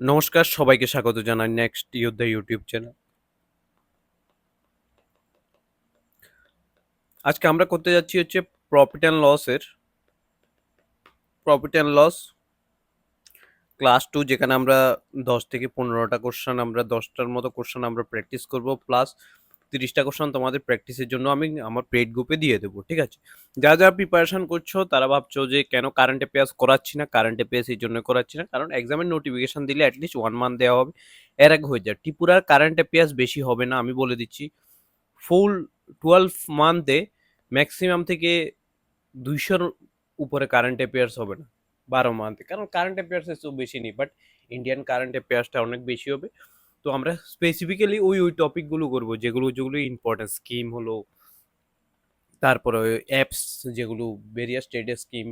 নমস্কার, সবাইকে স্বাগত জানাই নেক্সট ইয়োদ্ধা ইউটিউব চ্যানেল আজকে আমরা করতে যাচ্ছি হচ্ছে প্রফিট অ্যান্ড লসের profit and loss class two যেখানে আমরা দশ থেকে পনেরোটা কোশ্চেন আমরা দশটার মতো কোশ্চেন আমরা প্র্যাকটিস করব প্লাস তিরিশটা কোশ্চেন তোমাদের প্র্যাকটিসের জন্য আমি আমার পেড গ্রুপে দিয়ে দেবো, ঠিক আছে? যারা যারা প্রিপারেশান করছ, তারা ভাবছ যে কেন কারেন্ট অ্যাফেয়ার্স করাচ্ছি না কারেন্ট অ্যাফেয়ার্স এই জন্য করাচ্ছি না, কারণ এক্সামের নোটিফিকেশান দিলে অ্যাটলিস্ট ওয়ান মান্থ দেওয়া হবে, এর আগে হয়ে যায়। ত্রিপুরার কারেন্ট অ্যাফেয়ার্স বেশি হবে না, আমি বলে দিচ্ছি। ফুল টুয়েলভ মান্থে ম্যাক্সিমাম থেকে দুইশোর উপরে কারেন্ট অ্যাফেয়ার্স হবে না, বারো মান্থে কারণ কারেন্ট অ্যাফেয়ার্স তো বেশি নেই বাট ইন্ডিয়ান কারেন্ট অ্যাফেয়ার্সটা অনেক বেশি হবে। তো আমরা স্পেসিফিক্যালি ওই ওই টপিকগুলো করব, যেগুলো যেগুলো ইম্পর্টেন্ট স্কিম হলো, তারপরে অ্যাপস যেগুলো ভেরিয়াস স্টেটের স্কিম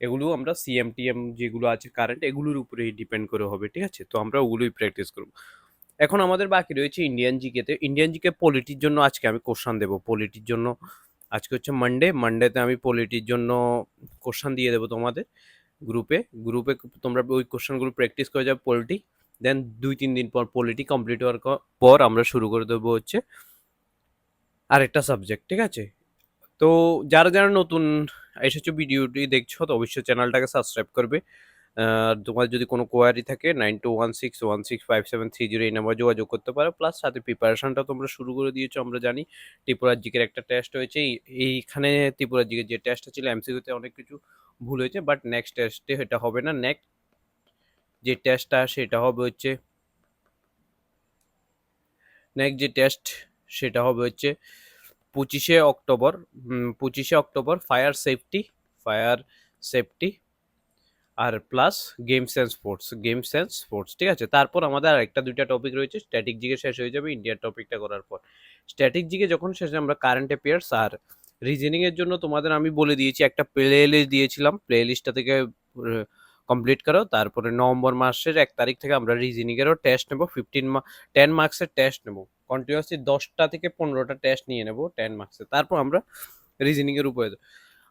এগুলো আমরা সিএমটিএম যেগুলো আছে কারেন্ট এগুলোর উপরেই ডিপেন্ড করে হবে, ঠিক আছে? তো আমরা ওগুলোই প্র্যাকটিস করব। এখন আমাদের বাকি রয়েছে ইন্ডিয়ান জিকেতে ইন্ডিয়ান জিকে পলিটির জন্য আজকে আমি কোশ্চান দেবো পলিটির জন্য। আজকে হচ্ছে মানডে মানডেতে আমি পলিটির জন্য কোশ্চান দিয়ে দেবো তোমাদের গ্রুপে গ্রুপে তোমরা ওই কোশ্চানগুলো প্র্যাকটিস করে যাবে পলিটি দেন দুই, তিন দিন পর পলিটি কমপ্লিট হওয়ার পর আমরা শুরু করে দেবো হচ্ছে আরেকটা সাবজেক্ট ঠিক আছে? তো যারা যারা নতুন এসেছ ভিডিওটি দেখছ, তো অবশ্যই চ্যানেলটাকে সাবস্ক্রাইব করবে। তোমার যদি কোনো কোয়ারি থাকে nine two one six one six five seven three zero এই নাম্বার যোগাযোগ করতে পারো। প্লাস সাথে প্রিপারেশনটা তোমরা শুরু করে দিয়েছ, আমরা জানি ত্রিপুরার জিকের একটা টেস্ট হয়েছে। এইখানে ত্রিপুরার জিকের যে টেস্টটা ছিল এমসিকিউতে অনেক কিছু ভুল হয়েছে বাট নেক্সট টেস্টে এটা হবে না। নেক্সট যে টেস্টটা সেটা হবে হচ্ছে নেক্সট যে টেস্ট সেটা হবে হচ্ছে পঁচিশে অক্টোবর পঁচিশে October fire safety fire safety R plus games and sports games and sports ঠিক আছে? তারপর আমাদের আরেকটা দুইটা টপিক রয়েছে স্ট্যাটিক জিকে শেষ হয়ে যাবে ইন্ডিয়ার টপিকটা করার পর। স্ট্যাটিক জিকে যখন শেষে আমরা কারেন্ট অ্যাফেয়ার্স আর রিজনিং এর জন্য তোমাদের আমি বলে দিয়েছি, একটা প্লে লিস্ট দিয়েছিলাম প্লে লিস্টটা থেকে কমপ্লিট করো, তারপরে নভেম্বর মাসের এক তারিখ থেকে আমরা রিজনিং এরও টেস্ট নেব ফিফটিন টেন মার্কসের টেস্ট নেব। কন্টিনিউয়াসলি দশটা থেকে পনেরোটা টেস্ট নিয়ে নেব টেন মার্কসের তারপর আমরা রিজনিং এর উপরে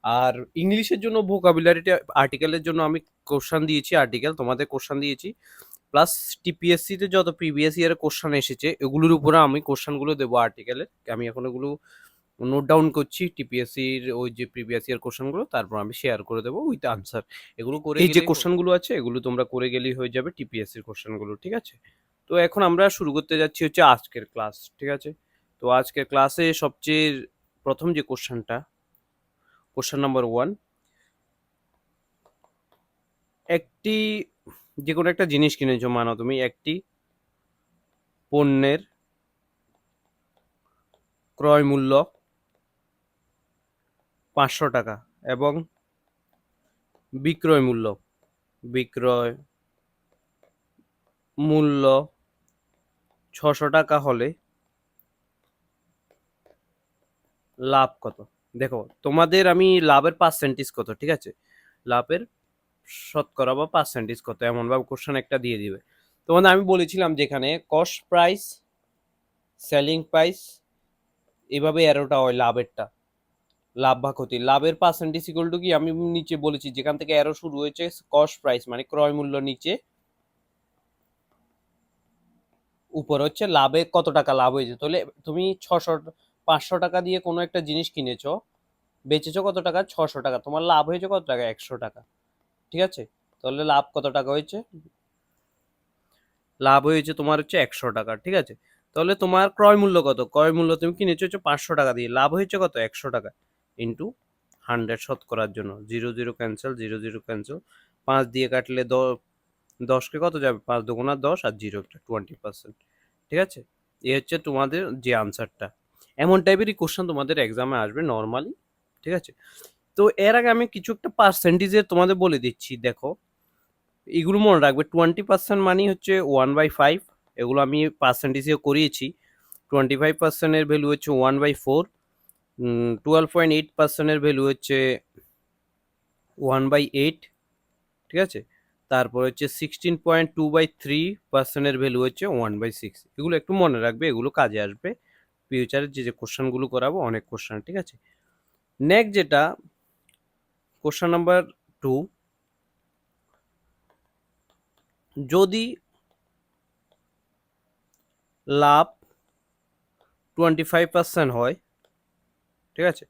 আর ইংলিশের জন্য ভোকাবুলারিটা আর্টিকেলের জন্য আমি কোশ্চান দিয়েছি আর্টিকেল তোমাদের কোশ্চান দিয়েছি। প্লাস টিপিএসসিতে যত প্রিভিয়াস ইয়ারের কোশ্চান এসেছে, এগুলোর উপরে আমি কোশ্চানগুলো দেবো আর্টিকেলের আমি এখন এগুলো নোট ডাউন করছি টিপিএসসির ওই যে প্রিভিয়াস ইয়ার কোশ্চেনগুলো তারপর আমি শেয়ার করে দেবো উইথ আনসার এগুলো করে এই যে কোশ্চেনগুলো আছে এগুলো তোমরা করে গেলেই হয়ে যাবে টিপিএসসির কোশ্চেনগুলো ঠিক আছে? তো এখন আমরা শুরু করতে যাচ্ছি হচ্ছে আজকের ক্লাস ঠিক আছে? তো আজকের ক্লাসে সবচেয়ে প্রথম যে কোশ্চেনটা কোশ্চেন নাম্বার ওয়ান একটি যে কোনো একটা জিনিস কিনেছো মানো তুমি একটি পণ্যের ক্রয় মূল্য পাঁচশো টাকা এবং বিক্রয় মূল্য। বিক্রয় মূল্য ছশো টাকা হলে লাভ কত? দেখো, তোমাদের আমি লাভের পার্সেন্টেজ কত, ঠিক আছে? লাভের শতকরা বা পার্সেন্টেজ কত এমনভাবে কোশ্চেন একটা দিয়ে দিবে। তোমাদের আমি বলেছিলাম যেখানে কস্ট প্রাইস সেলিং প্রাইস এভাবে অ্যারোটা হয় লাভেরটা। লাভ বা ক্ষতি। লাভের পার্সেন্টেজ ইকুয়াল টু কি? আমি নিচে বলেছি, যেখান থেকে অ্যারো শুরু হয়েছে কস্ট প্রাইস মানে ক্রয় মূল্য নিচে। উপর হচ্ছে লাভে কত টাকা লাভ হয়েছে? তাহলে তুমি ছশো, পাঁচশো টাকা দিয়ে কোনো একটা জিনিস কিনেছো, বেচেছো কত টাকা? ছশো টাকা। তোমার লাভ হয়েছে কত টাকা? একশো টাকা। ঠিক আছে? তাহলে লাভ কত টাকা হয়েছে? লাভ হয়েছে তোমার হচ্ছে একশো টাকা। ঠিক আছে? তাহলে তোমার ক্রয় মূল্য কত? ক্রয় মূল্য তুমি কিনেছো হচ্ছে পাঁচশো টাকা দিয়ে। লাভ হয়েছে কত? একশো টাকা। ইন্টু হান্ড্রেড শত করার জন্য। Zero zero cancel zero zero cancel পাঁচ দিয়ে কাটলে দ, দশকে কত যাবে? পাঁচ দুগুণা দশ আর জিরো একটা টোয়েন্টি পার্সেন্ট ঠিক আছে? এই হচ্ছে তোমাদের যে আনসারটা এমন টাইপেরই কোশ্চেন তোমাদের এক্সামে আসবে নর্মালি ঠিক আছে? তো এর আগে আমি কিছু একটা পার্সেন্টেজের তোমাদের বলে দিচ্ছি। দেখো, এগুলো মনে রাখবে। টোয়েন্টি পার্সেন্ট মানি হচ্ছে ওয়ান বাই ফাইভ এগুলো আমি পার্সেন্টেজে করিয়েছি। টোয়েন্টি ফাইভ পার্সেন্টের ভ্যালু হচ্ছে one by four twelve point eight পার্সেন্টের ভ্যালু হচ্ছে ওয়ান বাই এইট ঠিক আছে? তারপর হচ্ছে sixteen point two by three পার্সেন্টের ভ্যালু হচ্ছে ওয়ান বাই সিক্স এগুলো একটু মনে রাখবে, এগুলো কাজে আসবে। ফিউচারে যে যে কোশ্চেনগুলো করাবো, অনেক কোশ্চেন ঠিক আছে? নেক্সট যেটা কোশ্চেন নাম্বার টু যদি লাভ টোয়েন্টি ফাইভ পার্সেন্ট হয় ঠিক আছে?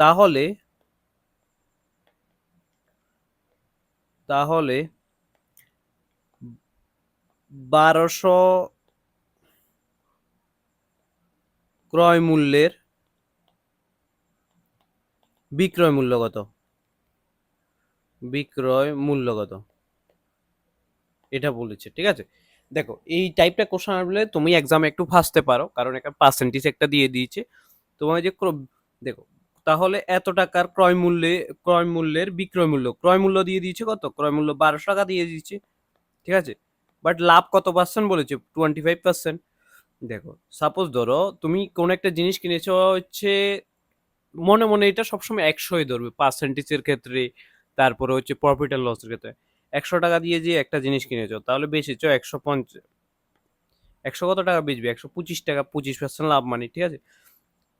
তাহলে তাহলে বারোশো ক্রয় মূল্যের বিক্রয় মূল্য কত? বিক্রয় মূল্য কত? এটা বলেছে, ঠিক আছে? দেখো, এই টাইপটা কোশ্চেন আসলে তুমি এক্সামে একটু ফাঁসতে পারো, কারণ একটা পার্সেন্টেজ একটা দিয়ে দিয়েছে। তোমার যে দেখো, তাহলে এত টাকার ক্রয় মূল্যে, ক্রয় মূল্যের বিক্রয় মূল্য, ক্রয় মূল্য দিয়ে দিয়েছে কত? ক্রয় মূল্য বারোশো টাকা দিয়ে দিচ্ছে ঠিক আছে? বাট লাভ কত পার্সেন্ট বলেছে? টোয়েন্টি ফাইভ পার্সেন্ট দেখো সাপোজ ধরো, তুমি কোন একটা জিনিস কিনেছো, হচ্ছে মনে মনে এটা সবসময় একশোই ধরবে পার্সেন্টেজের ক্ষেত্রে, তারপরে হচ্ছে প্রফিট অ্যান্ড লসের ক্ষেত্রে। একশো টাকা দিয়ে যে একটা জিনিস কিনেছো, তাহলে বেচেছো একশো পঞ্চাশ। একশো কত টাকা বেচবে? একশো পঁচিশ টাকা, পঁচিশ পার্সেন্ট লাভ মানে ঠিক আছে?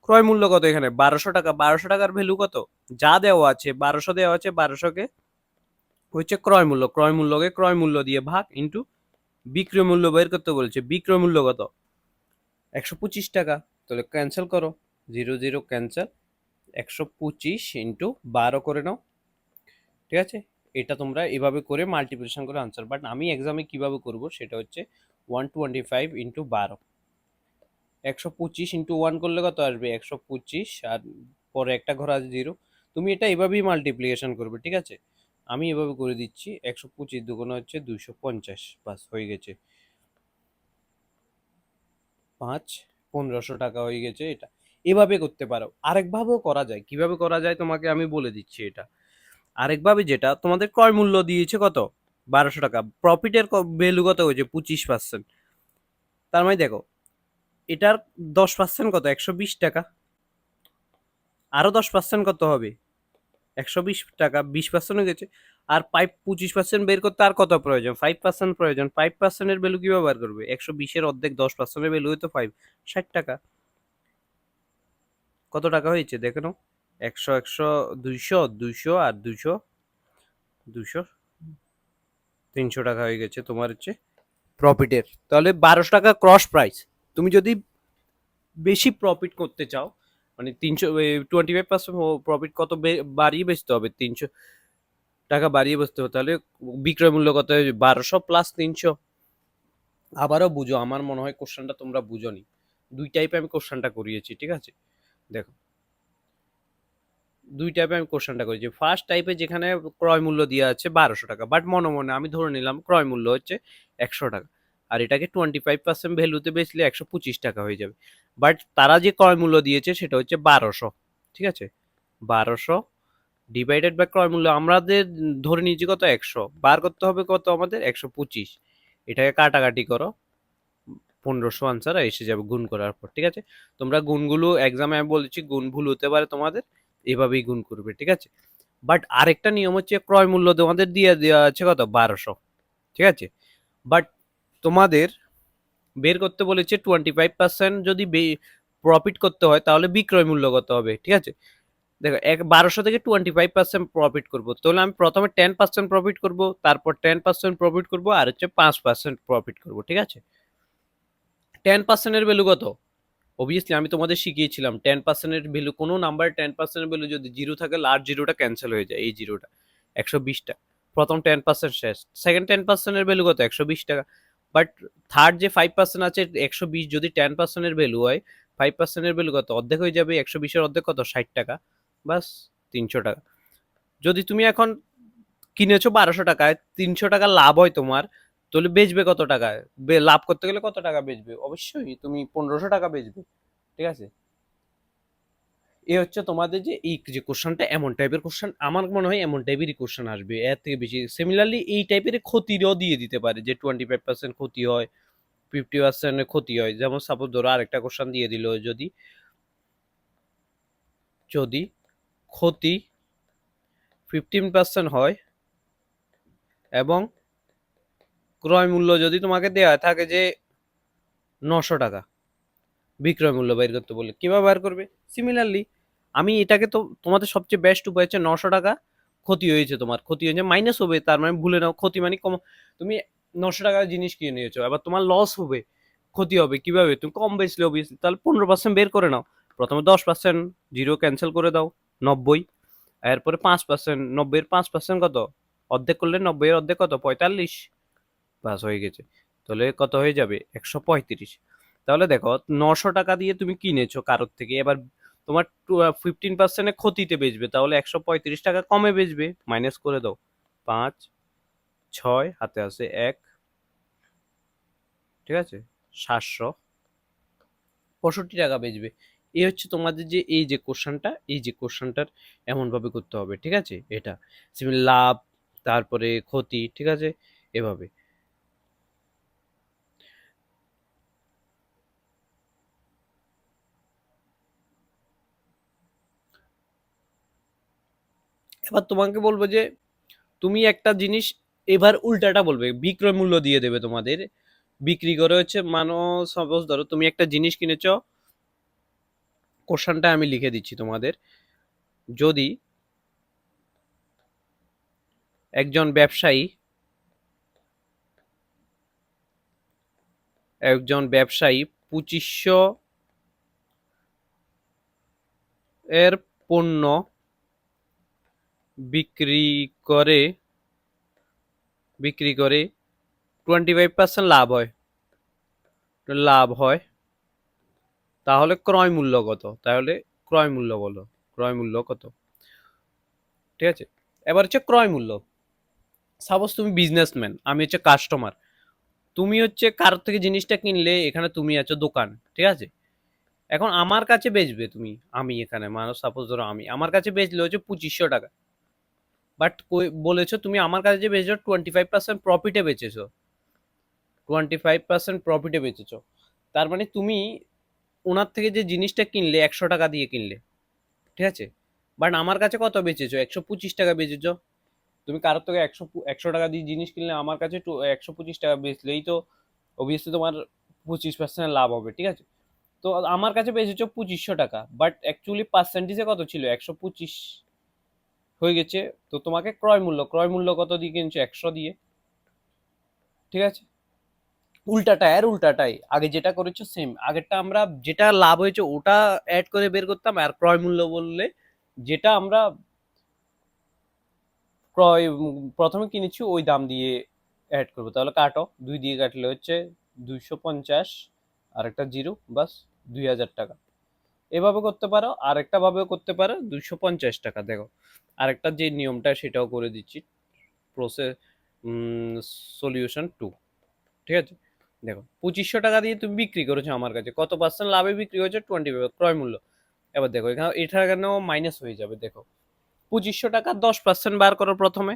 ক্রয় মূল্য কত এখানে? বারোশো টাকা। বারোশো টাকার ভ্যালু কত? যা দেওয়া আছে, বারোশো দেওয়া আছে, বারোশোকে হচ্ছে ক্রয় মূল্য। ক্রয় মূল্যকে ক্রয় মূল্য দিয়ে ভাগ ইন্টু বিক্রয় মূল্য বের করতে বলছে। বিক্রয় মূল্য কত? একশো পঁচিশ টাকা। তাহলে ক্যান্সেল করো। জিরো জিরো ক্যান্সেল একশো পঁচিশ ইন্টু বারো করে নাও। ঠিক আছে? এটা তোমরা এভাবে করে মাল্টিপ্লিকেশন করে আনসার বাট আমি এক্সামে কীভাবে করব? সেটা হচ্ছে ওয়ান টোয়েন্টি ফাইভ ইন্টু বারো। একশো পঁচিশ ইন্টু ওয়ান করলে কত আসবে? একশো পঁচিশ আর পরে একটা ঘর আছে জিরো। তুমি এটা এভাবেই মাল্টিপ্লিকেশন করবে, ঠিক আছে? আমি এভাবে করে দিচ্ছি, একশো পঁচিশ দুগুণে হচ্ছে দুইশো পঞ্চাশ, বাস হয়ে গেছে। পাঁচ, পনেরোশো টাকা হয়ে গেছে এটা। এভাবে করতে পারো। আরেকভাবেও করা যায়। কীভাবে করা যায় তোমাকে আমি বলে দিচ্ছি এটা। আরেকভাবে যেটা, তোমাদের ক্রয় মূল্য দিয়েছে কত? বারোশো টাকা। প্রফিটের ভ্যালু কত হয়েছে? পঁচিশ পার্সেন্ট তার মানে দেখো এটার দশ পার্সেন্ট কত? একশো বিশ টাকা। আরও দশ পার্সেন্ট কত হবে? একশো বিশ টাকা, বিশ পার্সেন্ট হয়ে গেছে। আর ফাইভ পঁচিশ পার্সেন্ট বের করতে আর কত প্রয়োজন? ফাইভ পার্সেন্ট প্রয়োজন। ফাইভ পার্সেন্টের ভ্যালু কীভাবে বার করবে? একশো বিশের অর্ধেক দশ পার্সেন্টের ভ্যালু হয়তো ফাইভ ষাট টাকা। কত টাকা হয়েছে? দেখে নাও। একশো একশো, দুইশো দুইশো আর দুইশো দুইশো, তিনশো টাকা হয়ে গেছে তোমার হচ্ছে প্রফিটের তাহলে বারোশো টাকা ক্রস প্রাইস তুমি যদি বেশি প্রফিট করতে চাও মানে তিনশো টোয়েন্টি ফাইভ পার্সেন্ট প্রফিট কত বাড়িয়ে বেচতে হবে? তিনশো টাকা বাড়িয়ে বসতে হবে। তাহলে বিক্রয় মূল্য কত? বারোশো প্লাস তিনশো। আবারও বুঝো, আমার মনে হয় কোশ্চেনটা তোমরা বুঝো নি। দুই টাইপে আমি কোশ্চেনটা করিয়েছি, ঠিক আছে? দেখো। দুই টাইপে আমি কোশ্চেনটা করেছি ফার্স্ট টাইপে যেখানে ক্রয় মূল্য দেওয়া আছে বারোশো টাকা বাট মনে মনে আমি ধরে নিলাম ক্রয় মূল্য হচ্ছে একশো টাকা। আর এটাকে টোয়েন্টি ফাইভ পার্সেন্ট ভ্যালুতে বেচলে একশো পঁচিশ টাকা হয়ে যাবে। বাট তারা যে ক্রয় মূল্য দিয়েছে সেটা হচ্ছে বারোশো, ঠিক আছে? বারোশো ডিভাইডেড বাই ক্রয় মূল্য, আমাদের ধরে নিয়েছি কত? একশো। বার করতে হবে কত আমাদের? একশো পঁচিশ। এটাকে কাটাকাটি করো। পনেরোশো আনসার এসে যাবে গুণ করার পর, ঠিক আছে? তোমরা গুণগুলো এক্সামে আমি বলেছি, গুণ ভুল হতে পারে তোমাদের, এভাবেই গুণ করবে, ঠিক আছে? বাট আরেকটা নিয়ম হচ্ছে ক্রয় মূল্য তোমাদের দিয়ে দেওয়া আছে কত? বারোশো, ঠিক আছে? বাট তোমাদের বের করতে বলেছে টোয়েন্টি ফাইভ পার্সেন্ট যদি প্রফিট করতে হয় তাহলে বিক্রয় মূল্য কত হবে? ঠিক আছে? দেখো, এক, বারোশো থেকে টোয়েন্টি ফাইভ পার্সেন্ট প্রফিট করব। তাহলে আমি প্রথমে টেন পার্সেন্ট প্রফিট করব, তারপর টেন পার্সেন্ট প্রফিট করব, আর হচ্ছে পাঁচ পার্সেন্ট প্রফিট করব, ঠিক আছে? টেন পার্সেন্টের ভ্যালু কত? অবভিয়াসলি আমি তোমাদের শিখিয়েছিলাম টেন পার্সেন্টের ভ্যালু কোনো নাম্বার টেন পার্সেন্টের ভ্যালু যদি জিরো থাকে লাস্ট জিরোটা ক্যান্সেল হয়ে যায়, এই জিরোটা একশো বিশটা প্রথম টেন পার্সেন্ট শেষ। সেকেন্ড টেন পার্সেন্টের ভ্যালু কত? একশো বিশ টাকা। বাট থার্ড যে ফাইভ পার্সেন্ট আছে, একশো বিশ যদি টেন পার্সেন্টের ভ্যালু হয় ফাইভ পার্সেন্টের ভ্যালু কত? অর্ধেক হয়ে যাবে একশো বিশের অর্ধেক কত? ষাট টাকা। বাস তিনশো টাকা। যদি তুমি এখন কিনেছো বারোশো টাকায়, তিনশো টাকা লাভ হয় তোমার, তাহলে বেচবে কত টাকায়? লাভ করতে গেলে কত টাকা বেচবে? অবশ্যই তুমি পনেরোশো টাকা বেচবে। ঠিক আছে? এ হচ্ছে তোমাদের যে এই যে কোশ্চেনটা এমন টাইপের কোশ্চেন আমার মনে হয় এমন টাইপেরই কোশ্চেন আসবে। এর থেকে বেশি। সিমিলারলি এই টাইপের ক্ষতিরও দিয়ে দিতে পারে যে টোয়েন্টি ফাইভ পার্সেন্ট ক্ষতি হয় ফিফটি পার্সেন্টের ক্ষতি হয়। যেমন সাপোজ ধরো আরেকটা কোশ্চেন দিয়ে দিল যদি যদি ক্ষতি ফিফটিন পার্সেন্ট হয় এবং ক্রয় মূল্য যদি তোমাকে দেওয়া থাকে যে নশো টাকা। বিক্রয় মূল্য বের করতে বলে কীভাবে বার করবে? সিমিলারলি আমি এটাকে তো তোমাদের সবচেয়ে বেস্ট উপায় হচ্ছে নশো টাকা ক্ষতি হয়েছে তোমার। ক্ষতি হয়েছে মাইনাস হবে, তার মানে ভুলে নাও। ক্ষতি মানে কম তুমি নশো টাকার জিনিস কিনে নিয়েছো, এবার তোমার লস হবে, ক্ষতি হবে। কীভাবে? তুমি কম বেচলে অবভিয়াসলি তাহলে পনেরো পার্সেন্ট বের করে নাও। প্রথমে দশ পার্সেন্ট জিরো ক্যান্সেল করে দাও, নব্বই। এরপরে পাঁচ পার্সেন্ট নব্বইয়ের পাঁচ পার্সেন্ট কত? অর্ধেক করলে নব্বইয়ের অর্ধেক কত? পঁয়তাল্লিশ। পাস হয়ে গেছে। তাহলে কত হয়ে যাবে? একশো পঁয়ত্রিশ। তাহলে দেখো, নশো টাকা দিয়ে তুমি কিনেছো কারোর থেকে, এবার তোমার ফিফটিন পার্সেন্টে ক্ষতিতে বেচবে, তাহলে একশো পঁয়ত্রিশ টাকা কমে বেচবে মাইনাস করে দাও। পাঁচ, ছয়, হাতে আছে এক, ঠিক আছে? সাতশো পঁয়ষট্টি টাকা বেচবে। এই হচ্ছে তোমাদের যে, এই যে কোশ্চানটা এই যে কোশ্চানটার এমনভাবে করতে হবে, ঠিক আছে? এটা। লাভ, তারপরে ক্ষতি, ঠিক আছে? এভাবে। এবার তোমাকে বলব যে, তুমি একটা জিনিস এবার উল্টাটা বলবে, বিক্রয় মূল্য দিয়ে দেবে তোমাদের। বিক্রি করে হচ্ছে, মানো সাপোজ ধরো তুমি একটা জিনিস কিনেছ কোশ্চানটা আমি লিখে দিচ্ছি তোমাদের। যদি একজন ব্যবসায়ী একজন ব্যবসায়ী পঁচিশশো এর পণ্য বিক্রি করে বিক্রি করে টোয়েন্টি ফাইভ পার্সেন্ট লাভ হয়। লাভ হয়। তাহলে ক্রয় মূল্য কত? তাহলে ক্রয় মূল্য বলো। ক্রয় মূল্য কত? ঠিক আছে? এবার হচ্ছে ক্রয় মূল্য। সাপোজ তুমি বিজনেসম্যান আমি হচ্ছে কাস্টমার তুমি হচ্ছে কারোর থেকে জিনিসটা কিনলে, এখানে তুমি আছো দোকান, ঠিক আছে? এখন আমার কাছে বেচবে তুমি, আমি এখানে। মানুষ সাপোজ ধরো আমি, আমার কাছে বেচলে হচ্ছে পঁচিশশো টাকা। বাট বলেছ তুমি আমার কাছে যে বেচেছো টোয়েন্টি ফাইভ পার্সেন্ট প্রফিটে বেচেছো। টোয়েন্টি ফাইভ পার্সেন্ট প্রফিটে বেচেছো। তার মানে তুমি ওনার থেকে যে জিনিসটা কিনলে, একশো টাকা দিয়ে কিনলে, ঠিক আছে? বাট আমার কাছে কত বেচেছো? একশো পঁচিশ টাকা বেচেছো। তুমি কারোর থেকে একশো একশো টাকা দিয়ে জিনিস কিনলে আমার কাছে একশো পঁচিশ টাকা বেচলেই তো অবভিয়াসলি তোমার পঁচিশ পার্সেন্ট লাভ হবে, ঠিক আছে? তো আমার কাছে বেচেছো পঁচিশশো টাকা বাট অ্যাকচুয়ালি পার্সেন্টেজে কত ছিল? একশো পঁচিশ হয়ে গেছে। তো তোমাকে ক্রয় মূল্য ক্রয় মূল্য কত দিয়ে কিনছো? একশো দিয়ে। ঠিক আছে? উল্টাটাই আর উল্টাটাই। আগে যেটা করেছ সেম আগেরটা আমরা যেটা লাভ হয়েছে, ওটা অ্যাড করে বের করতাম, আর ক্রয় মূল্য বললে যেটা আমরা ক্রয়, প্রথমে কিনেছি, ওই দাম দিয়ে অ্যাড করব। তাহলে কাটো। দুই দিয়ে কাটলে হচ্ছে দুইশো পঞ্চাশ আর একটা জিরো, বাস দুই হাজার টাকা। এভাবে করতে পারো, আরেকটা ভাবেও করতে পারো দুইশো পঞ্চাশ টাকা, দেখো। আরেকটা যে নিয়মটা, সেটাও করে দিচ্ছি। প্রসেস সলিউশন টু ঠিক আছে? দেখো, পঁচিশশো টাকা দিয়ে তুমি বিক্রি করেছ আমার কাছে। কত পার্সেন্ট লাভে বিক্রি হয়েছে টোয়েন্টি ক্রয় মূল্য। এবার দেখো, এখানে, এটা কেন মাইনাস হয়ে যাবে, দেখো। পঁচিশশো টাকা দশ পার্সেন্ট বার করো প্রথমে।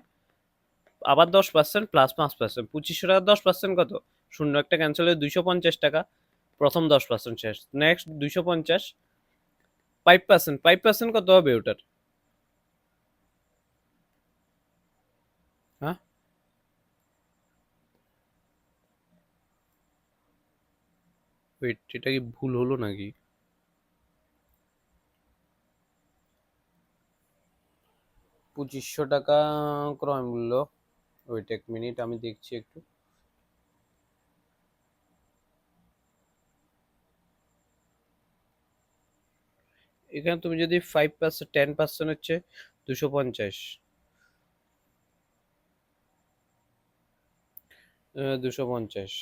আবার দশ পার্সেন্ট প্লাস পাঁচ পার্সেন্ট পঁচিশশো টাকা দশ পার্সেন্ট কত? শূন্য একটা ক্যান্সেল হয়ে দুইশো পঞ্চাশ টাকা। প্রথম দশ পার্সেন্ট শেষ। নেক্সট দুইশো পঞ্চাশ। ফাইভ পার্সেন্ট ফাইভ পার্সেন্ট কত হবে ওটার? হ্যাঁ? ওয়েট এটা কি ভুল হলো নাকি? পঁচিশশো টাকা ক্রয় মূল্য। ওয়েট এক মিনিট আমি দেখছি একটু। এখানে তুমি যদি ফাইভ পার্সেন্ট টেন পার্সেন্ট হচ্ছে দুশো পঞ্চাশ। দুশো পঞ্চাশ।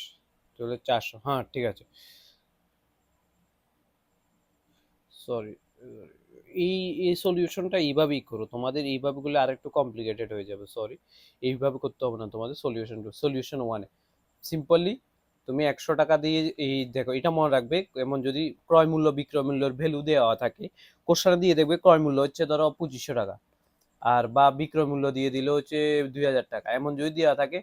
তাহলে চারশো হ্যাঁ ঠিক আছে। সরি এই এই সলিউশনটা এইভাবেই করো। তোমাদের এইভাবে করলে আরেকটু কমপ্লিকেটেড হয়ে যাবে সরি এইভাবে করতে হবে না তোমাদের সলিউশন সলিউশন ওয়ানে সিম্পলি তুমি একশো টাকা দিয়ে এই দেখো, এটা মনে রাখবে, এমন যদি ক্রয় মূল্য, বিক্রয় মূল্যের ভ্যালু দেওয়া থাকে কোশ্চানে দিয়ে দেখবে ক্রয় মূল্য হচ্ছে ধরো পঁচিশশো টাকা, আর বা বিক্রয় মূল্য দিয়ে দিলে হচ্ছে দুই হাজার টাকা, এমন যদি দেওয়া থাকে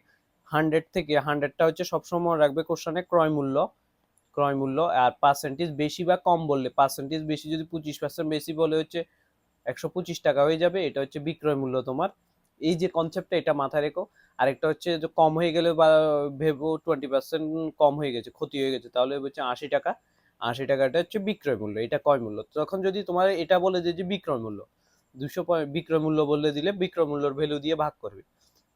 হান্ড্রেড থেকে হান্ড্রেডটা হচ্ছে সবসময় মনে রাখবে কোশ্চানে ক্রয় মূল্য ক্রয় মূল্য, আর পার্সেন্টেজ বেশি বা কম বললে পার্সেন্টেজ বেশি যদি পঁচিশ পার্সেন্ট বেশি বলে হচ্ছে একশো পঁচিশ টাকা হয়ে যাবে, এটা হচ্ছে বিক্রয় মূল্য তোমার। এই যে কনসেপ্টটা এটা মাথায় রেখো আরেকটা হচ্ছে যে কম হয়ে গেলে বা ভেবো টোয়েন্টি পার্সেন্ট কম হয়ে গেছে, ক্ষতি হয়ে গেছে, তাহলে হচ্ছে আশি টাকা, আশি টাকাটা হচ্ছে বিক্রয় মূল্য, এটা ক্রয় মূল্য? তখন যদি তোমার এটা বলে যে যে বিক্রয় মূল্য, দুশো বিক্রয় মূল্য বলে দিলে বিক্রয় মূল্যর ভ্যালু দিয়ে ভাগ করবে,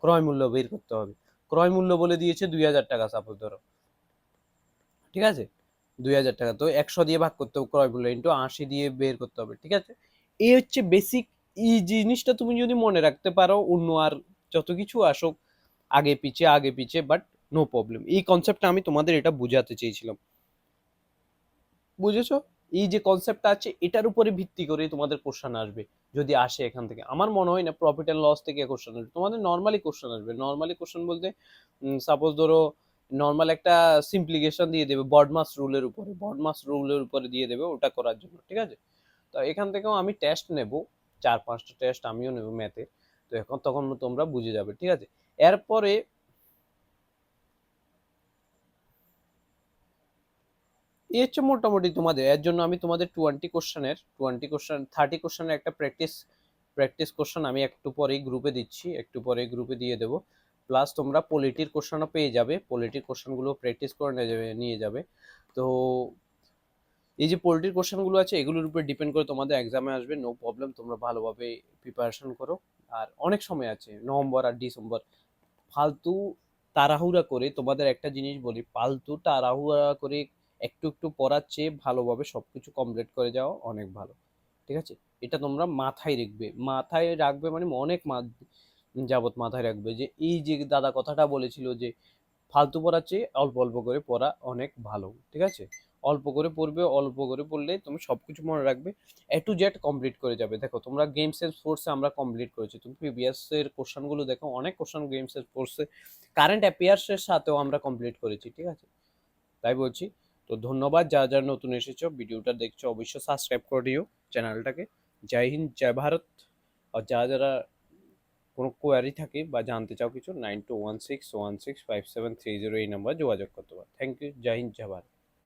ক্রয় মূল্য বের করতে হবে, ক্রয় মূল্য বলে দিয়েছে দুই হাজার টাকা সাপোজ ধরো, ঠিক আছে? দুই হাজার টাকা, তো একশো দিয়ে ভাগ করতে হবে ক্রয় মূল্য ইন্টু আশি দিয়ে বের করতে হবে, ঠিক আছে? এই হচ্ছে বেসিক এই জিনিসটা তুমি যদি মনে রাখতে পারো, অন্য আর যত কিছু আসুক আগে পিছে আগে পিছে বাট নো প্রবলেম এই কনসেপ্টটা আমি তোমাদের এটা বোঝাতে চেয়েছিলাম। বুঝেছ? এই যে কনসেপ্টটা আছে, এটার উপরে ভিত্তি করে তোমাদের কোশ্চেন আসবে, যদি আসে এখান থেকে। আমার মনে হয় না প্রফিট অ্যান্ড লস থেকে কোশ্চেন আসবে। তোমাদের নর্মালি কোশ্চেন আসবে। নর্মালি কোশ্চেন বলতে সাপোজ ধরো নর্মাল একটা সিম্পলিকেশন দিয়ে দেবে বডমাস রুলের উপরে। বডমাস রুলের উপরে দিয়ে দেবে ওটা করার জন্য, ঠিক আছে? তো এখান থেকেও আমি টেস্ট নেব। চার, পাঁচটা টেস্ট আমিও নেব ম্যাথের তো এখন তখন তোমরা বুঝে যাবে, ঠিক আছে? এরপরে এই হচ্ছে মোটামুটি তোমাদের, এর জন্য আমি তোমাদের টোয়েন্টি কোশ্চেনের টোয়েন্টি কোশ্চেন থার্টি কোশ্চেনের একটা প্র্যাকটিস প্র্যাকটিস কোশ্চেন আমি একটু পরেই গ্রুপে দিচ্ছি, একটু পরে গ্রুপে দিয়ে দেবো। প্লাস তোমরা পলিটির কোশ্চেনও পেয়ে যাবে পলিটির কোশ্চেনগুলো প্র্যাকটিস করে নিয়ে যাবে তো এই যে পোলট্রির কোশ্চেনগুলো আছে, এগুলোর উপর ডিপেন্ড করে তোমাদের এক্সামে আসবে নো প্রবলেম তোমরা ভালোভাবে প্রিপারেশন করো। আর অনেক সময় আছে, নভেম্বর আর ডিসেম্বর ফালতু তাড়াহুড়া করে তোমাদের একটা জিনিস বলি, ফালতু তাড়াহুড়া করে একটু একটু পড়ার চেয়ে ভালোভাবে সব কিছু কমপ্লিট করে যাওয়া অনেক ভালো। ঠিক আছে? এটা তোমরা মাথায় রাখবে। মাথায় রাখবে মানে অনেক মা যাবত মাথায় রাখবে যে, এই যে দাদা কথাটা বলেছিল যে, ফালতু পড়ার চেয়ে অল্প অল্প করে পড়া অনেক ভালো। ঠিক আছে? অল্প করে পড়বে, অল্প করে পড়লে তুমি সব কিছু মনে রাখবে। এ টু জেড কমপ্লিট করে যাবে। দেখো, তোমরা গেমস এর স্পোর্টসে আমরা কমপ্লিট করেছি। তুমি প্রিভিয়াস এর কোশ্চেনগুলো দেখো, অনেক কোশ্চেন গেমস এর স্পোর্টসে কারেন্ট অ্যাফেয়ার্সের সাথেও আমরা কমপ্লিট করেছি, ঠিক আছে? তাই বলছি। তো ধন্যবাদ, যারা যারা নতুন এসেছ, ভিডিওটা দেখছ, অবশ্যই সাবস্ক্রাইব করে দিও চ্যানেলটাকে জয় হিন্দ, জয় ভারত। আর যারা যারা কোনো কোয়ারি থাকে বা জানতে চাও কিছু nine two one six one six five seven three zero এই নাম্বার যোগাযোগ করতে পারো। থ্যাংক ইউ জয় হিন্দ, জয় ভারত।